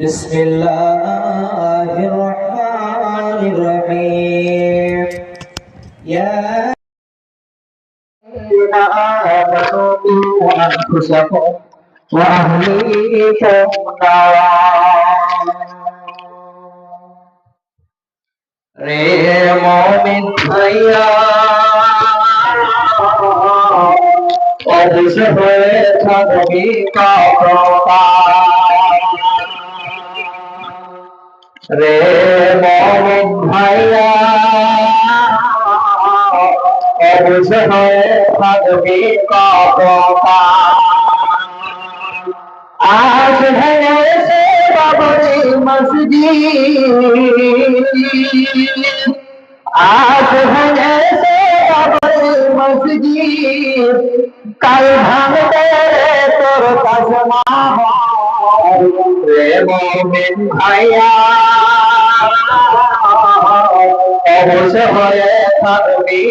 بسم الله الرحمن الرحيم يا الذين آمنوا قوا أنفسكم وأهليكم نارا রে মমিন ভাইয়া অবশ্য হয়ে থাকবি কাপড়া রে মমিন ভাইয়া অবশ্য হয়ে থাকবি আজ হয়েছে মসজিদ। আজ মোমিন ভাইয়া অবশ্য হয়ে থাকবি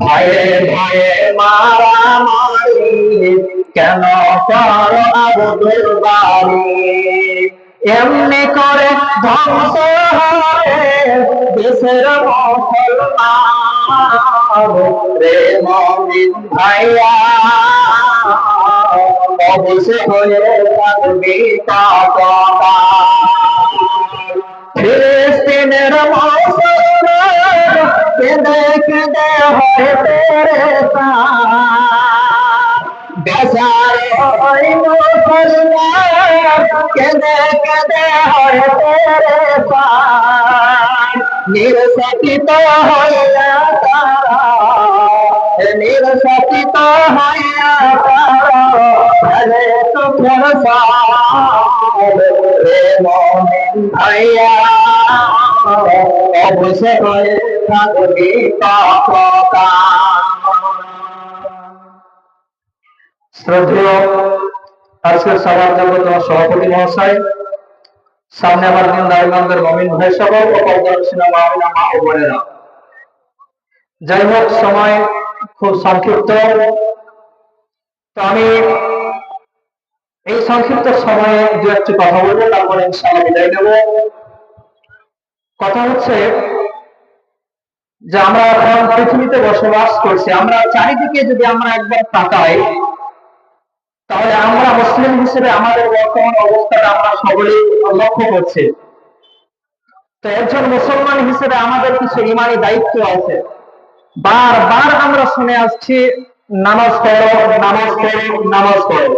ভয়ে ভয়ে মারামারি কেন কর আবুদুর এমনি করে ধ্বংস হয় দেশের মুসলমান রে মমিন ভাইয়া হয়ে ফিলিস্তিনের কেঁদে কেঁদে হয় পেরেশান বেচারে হয় কেঁদে কেঁদে হয় পেরেশান নির্যাতিত হইয়া তারা নির্যাতিত তারা ভলে চোখের রে ভাইয়া অবশ্যই হয়ে থাকবি কাকা শ্রদ্ধেয় আজকের সভার জগৎ সভাপতি মহাশয় সামনে আমার দিন রায়গঞ্জের মমিন ভাই সহ যাই হোক, সময় খুব সংক্ষিপ্ত। আমি এই সংক্ষিপ্ত সময়ে দু একটি কথা বলব, তারপরে ইনশাআল্লাহ বিদায় নেব। কথা হচ্ছে যে আমরা এখন পৃথিবীতে বসবাস করছি, আমরা চারিদিকে যদি আমরা একবার তাকাই, তাহলে আমরা মুসলিম হিসেবে আমাদের বর্তমান অবস্থাটা আমরা সকলেই লক্ষ্য করছি। তো একজন মুসলমান হিসেবে আমাদের কিছু ইমানি দায়িত্ব আছে। বারবার আমরা শুনে আসছি, নামাজ পড়ো নামাজ পড়ো নামাজ পড়ো।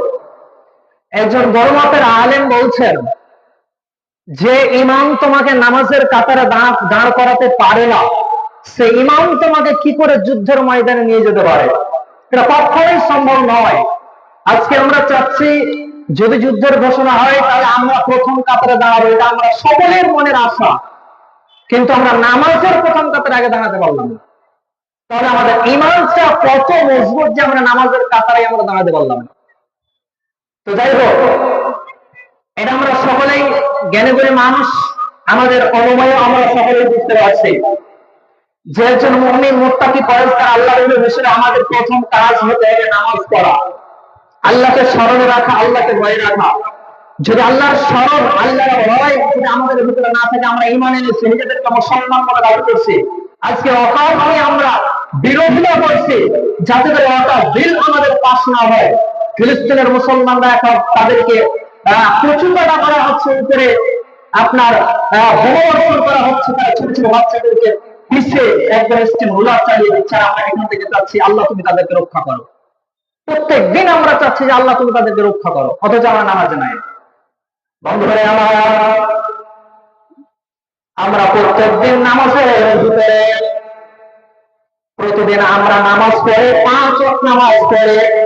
একজন গরমতের আলেম বলছেন, যে ইমাম তোমাকে নামাজের কাতারে দাঁড় দাঁড় করাতে পারে না, সে ইমাম তোমাকে কি করে যুদ্ধের ময়দানে নিয়ে যেতে পারে? এটা কখনোই সম্ভব নয়। আজকে আমরা চাচ্ছি, যদি যুদ্ধের ঘোষণা হয়, তাহলে আমরা প্রথম কাতারে দাঁড়াবো, এটা আমরা সকলের মনের আশা। কিন্তু আমরা নামাজের প্রথম কাতারে আগে দাঁড়াতে পারলাম না। তাহলে আমাদের ইমানটা কত মজবুত যে আমরা নামাজের কাতারে আমরা দাঁড়াতে পারলাম না। তো যাই হোক, এটা আমরা সকলেই জ্ঞানে করে মানুষ, আমাদের অনুময় আমরা সকলেই বুঝতে পারছি। যে একজন মুমিন, মুত্তাকি পরেজগার আল্লাহ হিসেবে আমাদের প্রথম কাজ হতে হবে নামাজ পড়া। আল্লাহকে স্মরণে রাখা, আল্লাহকে ভয় রাখা। যদি আল্লাহর স্মরণ, আল্লাহর ভয় যদি আমাদের ভিতরে না থাকে, আমরা ইমান এনেছি, নিজেদেরকে মুসলমান বলে দাবি করছি। আজকে অকারণে আমরা বিরোধিতা করছি, যাতে করে অটা বিল আমাদের পাশ না হয়। ফিলিস্তিনের মুসলমানরা এখন তাদেরকে প্রচুরতা করা হচ্ছে উপরে। আপনার বোমাবর্ষণ করা হচ্ছে, তারা ছোট ছোট বাচ্চাদেরকে পিছে একদম স্টিম রোলার চালিয়ে দিচ্ছে। আমরা এখান থেকে চাচ্ছি, আল্লাহ, তুমি তাদেরকে রক্ষা করো। প্রত্যেক দিন আমরা চাচ্ছি যে, আল্লাহ, তুমি তাদেরকে রক্ষা করো। অথচ আমরা নামাজে নাই। বন্ধুরে, আমার, আমরা প্রত্যেক দিন নামাজের প্রতিদিন আমরা নামাজ পড়ে, পাঁচ নামাজ পড়ে।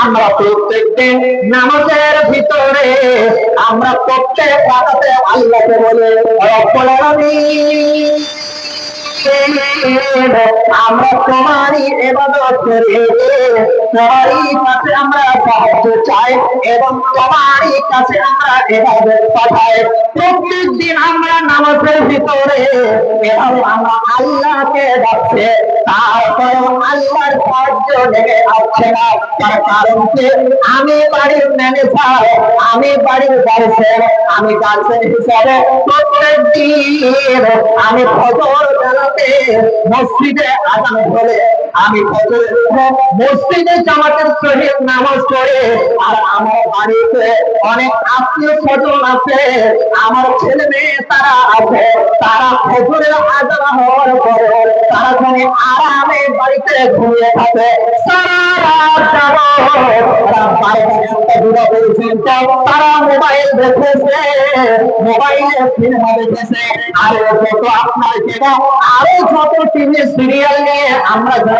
আমরা প্রত্যেক দিন নামাজের ভিতরে, আমরা প্রত্যেক রাতাতে আল্লাহকে বলে আমরা তোমারই এবাদত করে। তোমারই কাছে আমরা সাহায্য চাই এবং তোমারই কাছে আমরা এবাদত পাঠাই। প্রত্যেক দিন আমরা আল্লাহকে ডাকছে আল্লাহর সাহায্য আসছে না। তার কারণ কি? আমি বাড়ির ম্যানেজার আমি বাড়ির গার্জেন আমি গার্জেন হিসাবে প্রত্যেক দিন আমি ফজর বেলাতে মসজিদে আজান আমি মসজিদে জামাতের সহিত নামাজ পড়ে, আর আমার বাড়িতে অনেক আত্মীয় স্বজন আছে, আমার ছেলে মেয়ে তারা আছে, তারা ফজরের আজান হওয়ার পরে তারা জানে আরামে বাড়িতে ঘুমিয়ে থাকে, সারা তারা মোবাইল দেখেছে মোবাইলে সিনেমা দেখেছে আর যত আপনার আরও যত টিভি, সিরিয়াল নিয়ে আমরা যারা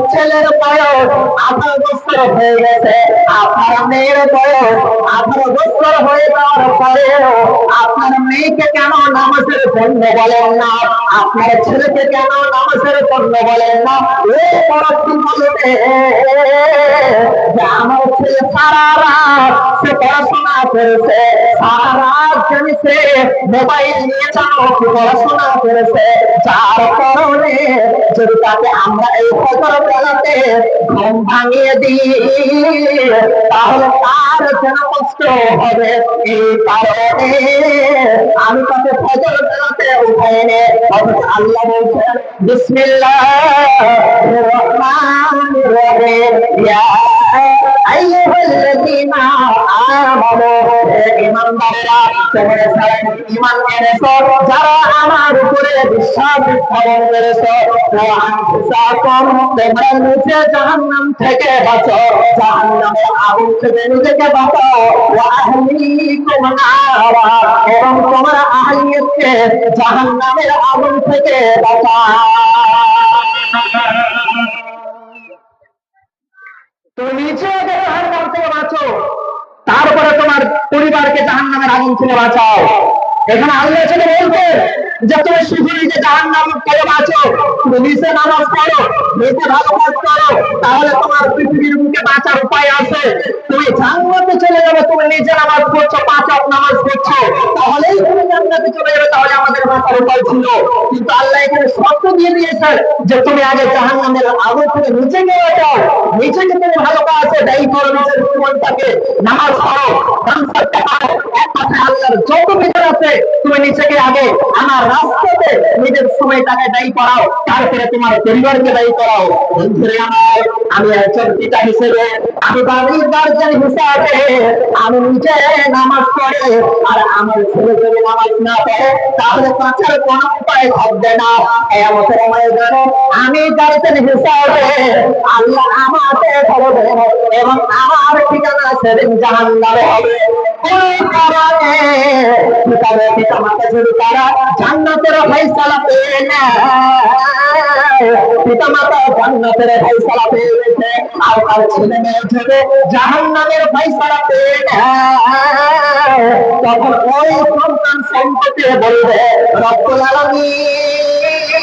ছেলের বয়স আঠারো বছর হয়ে গেছে। আপনার মেয়ের বয়স আঠারো বছর হয়ে যাওয়ার পরেও আপনার মেয়েকে কেন নামাজের জন্য বলেন না? আপনার ছেলেকে কেন নামাজের জন্য বলেন না? এই পরবর্তী বলবে যে আমার ছেলে সারা রাত সে পড়াশোনা করেছে। সারা জেনেছে মোবাইল নিয়ে যাও করেছে। যার কারণে যদি তাকে আমরা এই ফজর বেলাতে ঘুম ভাঙিয়ে দিই, তাহলে তার যেন কষ্ট হবে। এই কারণে আমি তাকে ফজর বেলাতে উঠাই নে আল্লাহ বলছেন, বিসমিল্লাহ রহমান রহিম। ইয়া যারা আমার উপরে বিশ্বাস স্থাপন করেছ তোমরা নিচে জাহান্নাম থেকে বাঁচো জাহান্নামের আগুন থেকে নিজেকে বাঁচাও এবং তোমরা আহলিয়তকে জাহান্নামের আগুন থেকে বাঁচাও বাঁচো। তারপরে তোমার পরিবারকে জাহান্নামের আগুন থেকে বাঁচাও। এখানে আল্লাহ ছেলে বলতেন যে তুমি শুধু নিজে জাহান্নাম থেকে বাঁচো তুমি নিচে নামাজ পড়ো নিচে ভালো কাজ করো, তাহলে তোমার পৃথিবীর মুখে বাঁচার উপায় আছে। তুমি জান্নাতে চলে যাবে, তুমি নিজে নামাজ পড়ছো, পাঁচ ওয়াক্ত নামাজ পড়ছো, তাহলেই তুমি জান্নাতে চলে যাবে, তাহলে আমাদের বাঁচার উপায় ছিল। কিন্তু আল্লাহ এখানে শর্ত দিয়ে দিয়েছেন যে তুমি আগে জাহান্নামের আগুন থেকে নিচে গিয়ে যাও নিজেকে তুমি ভালো কাজে দায়ী করো নিজের জীবনটাকে, নামাজ পড়ো এক কথায় আল্লাহর যত বিচার আছে তুমি নিজেকে আগে, আমার রাস্তাতে নিজের সময়টাকে দায়ী করাও, তারপরে তোমার পরিবারকে দায়ী করাও। আমি একজন পিতা হিসেবে, আমি বাড়ির গার্জেন হিসাবে, আমি নিজে নামাজ পড়ে, আর আমার ছেলে যদি নামাজ না পড়ে, তাহলে বাঁচার কোনো উপায় থাকবে না। এমতের ময়দানে আমি গার্জেন হিসাবে আল্লাহ আমাকে ধরবে এবং আমার ঠিকানা সেদিন জাহান্নামে হবে। কোন পিতারে পিতা মাতা যদি তারা জান্নাতের ফয়সালা পেয়ে নেয় পিতা মাতা জান্নাতের ফয়সালা পেয়ে গেছে, আর তখন ওই সন্তান সম্পত্তি বলবে, রব্বুল আলামিন।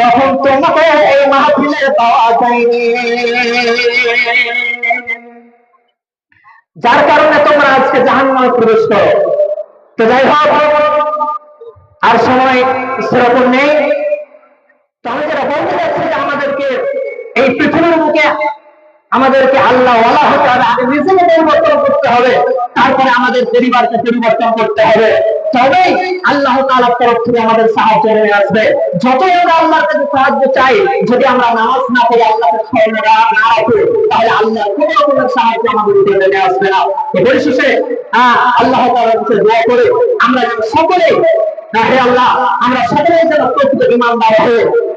তখন তোমাকে এই মাহফিলে পাওয়া যায়নি যার কারণে তোমরা আজকে জাহান্নামে প্রবেশ করো। তো যাই হোক, আর সময় সেরকম নেই। তো আমি যেটা বলতে যে আমাদেরকে এই পৃথিবীর মুখে আমাদেরকে আল্লাহ হতে হবে আগে নিজেকে পরিবর্তন করতে হবে তারপরে আমাদের পরিবারকে পরিবর্তন করতে হবে। তবেই আল্লাহ তাআলার তরফ থেকে আমাদের সাহায্য নেমে আসবে। যতই আমরা আল্লাহর কাছে সাহায্য চাই যদি আমরা নামাজ না পড়ি আল্লাহকে স্মরণে না রাখি তাহলে আল্লাহ কোনো রকমের সাহায্য আমাদের উপরে নেমে আসবে না। তো পরিশেষে আল্লাহ তাআলার কাছে দোয়া করে আমরা সকলে আহ, হে আল্লাহ আমরা সকলেই যেন প্রকৃত ইমানদার হয়ে